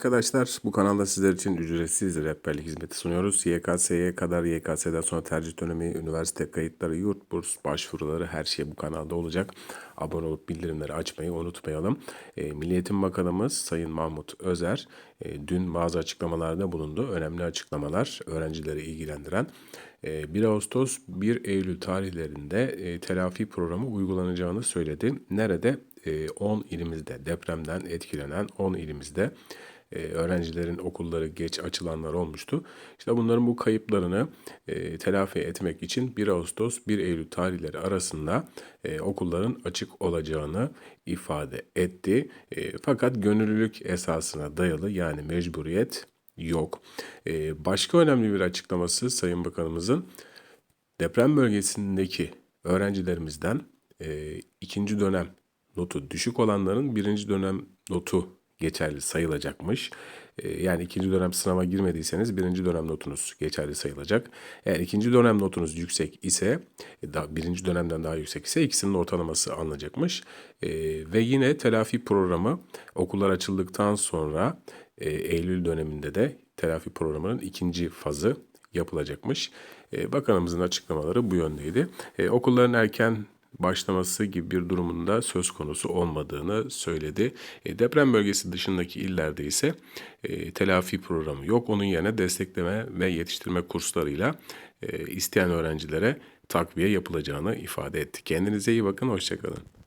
arkadaşlar. Bu kanalda sizler için ücretsiz rehberlik hizmeti sunuyoruz. YKS'ye kadar YKS'den sonra tercih dönemi, üniversite kayıtları, yurt burs başvuruları her şey bu kanalda olacak. Abone olup bildirimleri açmayı unutmayalım. E, Milli Eğitim Bakanımız Sayın Mahmut Özer dün bazı açıklamalarda bulundu. Önemli açıklamalar öğrencileri ilgilendiren. E, 1 Ağustos 1 Eylül tarihlerinde e, telafi programı uygulanacağını söyledi. Nerede? E, 10 ilimizde depremden etkilenen 10 ilimizde e, öğrencilerin okulları geç açılanlar olmuştu. İşte bunların bu kayıplarını e, telafi etmek için 1 Ağustos 1 Eylül tarihleri arasında e, okulların açık olacağını ifade etti. E, fakat gönüllülük esasına dayalı yani mecburiyet yok. E, başka önemli bir açıklaması Sayın Bakanımızın deprem bölgesindeki öğrencilerimizden e, ikinci dönem notu düşük olanların birinci dönem notu geçerli sayılacakmış. E, yani ikinci dönem sınava girmediyseniz birinci dönem notunuz geçerli sayılacak. Eğer ikinci dönem notunuz yüksek ise, e, birinci dönemden daha yüksek ise ikisinin ortalaması alınacakmış. E, ve yine telafi programı okullar açıldıktan sonra e, Eylül döneminde de telafi programının ikinci fazı yapılacakmış. E, bakanımızın açıklamaları bu yöndeydi. Okulların erken başlaması gibi bir durumunda söz konusu olmadığını söyledi. E, deprem bölgesi dışındaki illerde ise e, telafi programı yok. Onun yerine destekleme ve yetiştirme kurslarıyla e, isteyen öğrencilere takviye yapılacağını ifade etti. Kendinize iyi bakın, hoşçakalın.